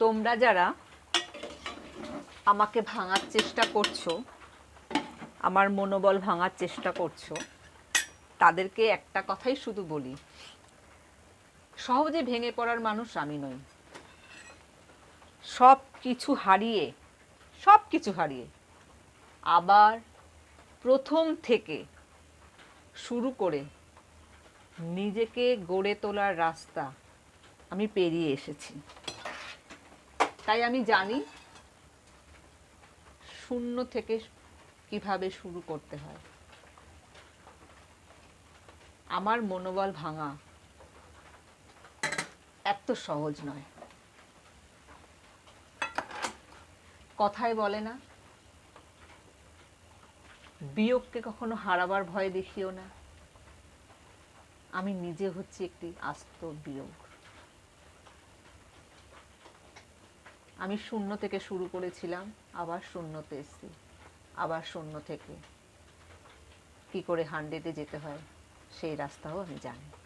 তোমরা যারা আমাকে ভাঙার চেষ্টা করছ, আমার মনোবল ভাঙার চেষ্টা করছ, তাদেরকে একটা কথাই শুধু বলি। সহজে ভেঙে পড়ার মানুষ আমি নই। সব কিছু হারিয়ে সব কিছু হারিয়ে আবার প্রথম থেকে শুরু করে নিজেকে গড়ে তোলার রাস্তা আমি পেরিয়ে এসেছি। তাই আমি জানি শূন্য থেকে কীভাবে শুরু করতে হয়। আমার মনোবল ভাঙা এত সহজ নয়। কথায় বলে না। বিয়োগকে কখনো হারাবার ভয় দেখিও না। আমি নিজে হচ্ছি একটি আস্ত বিয়োগ। আমি শূন্য থেকে শুরু করেছিলাম, আবার শূন্যতে এসেছি, আবার শূন্য থেকে। কি করে হান্ড্রেডে যেতে হয়, সেই রাস্তাও আমি জানি।